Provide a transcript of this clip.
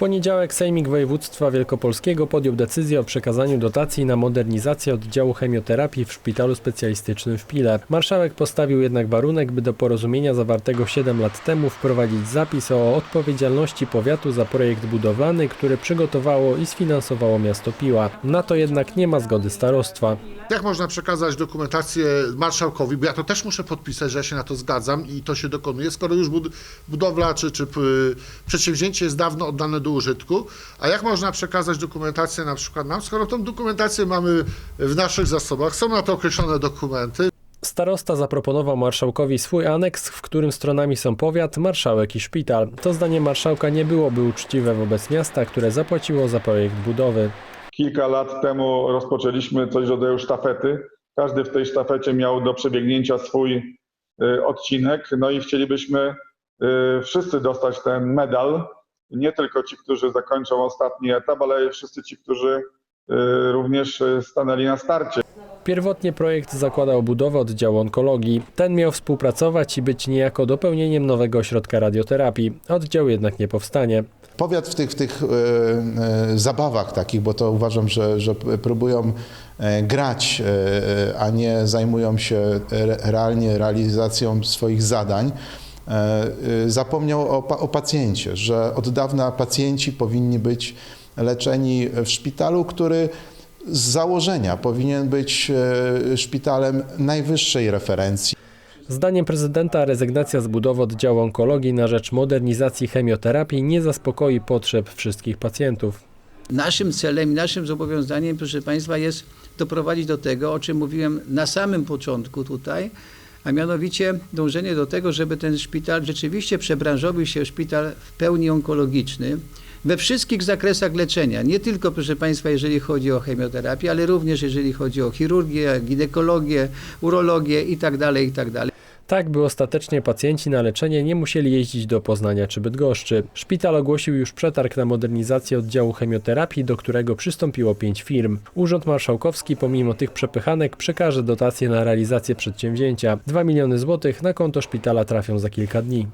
poniedziałek Sejmik Województwa Wielkopolskiego podjął decyzję o przekazaniu dotacji na modernizację oddziału chemioterapii w Szpitalu Specjalistycznym w Pile. Marszałek postawił jednak warunek, by do porozumienia zawartego 7 lat temu wprowadzić zapis o odpowiedzialności powiatu za projekt budowlany, który przygotowało i sfinansowało miasto Piła. Na to jednak nie ma zgody starostwa. Jak można przekazać dokumentację marszałkowi, bo ja to też muszę podpisać, że ja się na to zgadzam i to się dokonuje, skoro już bud- budowla czy, czy przedsięwzięcie jest dawno oddane do użytku, a jak można przekazać dokumentację na przykład nam, skoro tą dokumentację mamy w naszych zasobach, są na to określone dokumenty, Starosta zaproponował marszałkowi swój aneks, w którym stronami są powiat, marszałek i szpital. To zdanie marszałka nie byłoby uczciwe wobec miasta, które zapłaciło za projekt budowy. Kilka lat temu rozpoczęliśmy coś w rodzaju sztafety. Każdy w tej sztafecie miał do przebiegnięcia swój y, odcinek, no i chcielibyśmy y, wszyscy dostać ten medal. Nie tylko ci, którzy zakończą ostatni etap, ale wszyscy ci, którzy y, również stanęli na starcie. Pierwotnie projekt zakładał budowę oddziału onkologii. Ten miał współpracować i być niejako dopełnieniem nowego ośrodka radioterapii. Oddział jednak nie powstanie. Powiat w tych, w tych e, e, zabawach takich, bo to uważam, że, że próbują e, grać, a nie zajmują się re, realnie realizacją swoich zadań, zapomniał o, o pacjencie, że od dawna pacjenci powinni być leczeni w szpitalu, który z założenia powinien być e, szpitalem najwyższej referencji. Zdaniem prezydenta rezygnacja z budowy oddziału onkologii na rzecz modernizacji chemioterapii nie zaspokoi potrzeb wszystkich pacjentów. Naszym celem i naszym zobowiązaniem, proszę Państwa, jest doprowadzić do tego, o czym mówiłem na samym początku tutaj, a mianowicie dążenie do tego, żeby ten szpital rzeczywiście przebranżowił się w szpital w pełni onkologiczny we wszystkich zakresach leczenia. Nie tylko, proszę Państwa, jeżeli chodzi o chemioterapię, ale również jeżeli chodzi o chirurgię, ginekologię, urologię itd., itd. Tak, by ostatecznie pacjenci na leczenie nie musieli jeździć do Poznania czy Bydgoszczy. Szpital ogłosił już przetarg na modernizację oddziału chemioterapii, do którego przystąpiło pięć firm. Urząd Marszałkowski pomimo tych przepychanek przekaże dotacje na realizację przedsięwzięcia. 2 miliony złotych na konto szpitala trafią za kilka dni.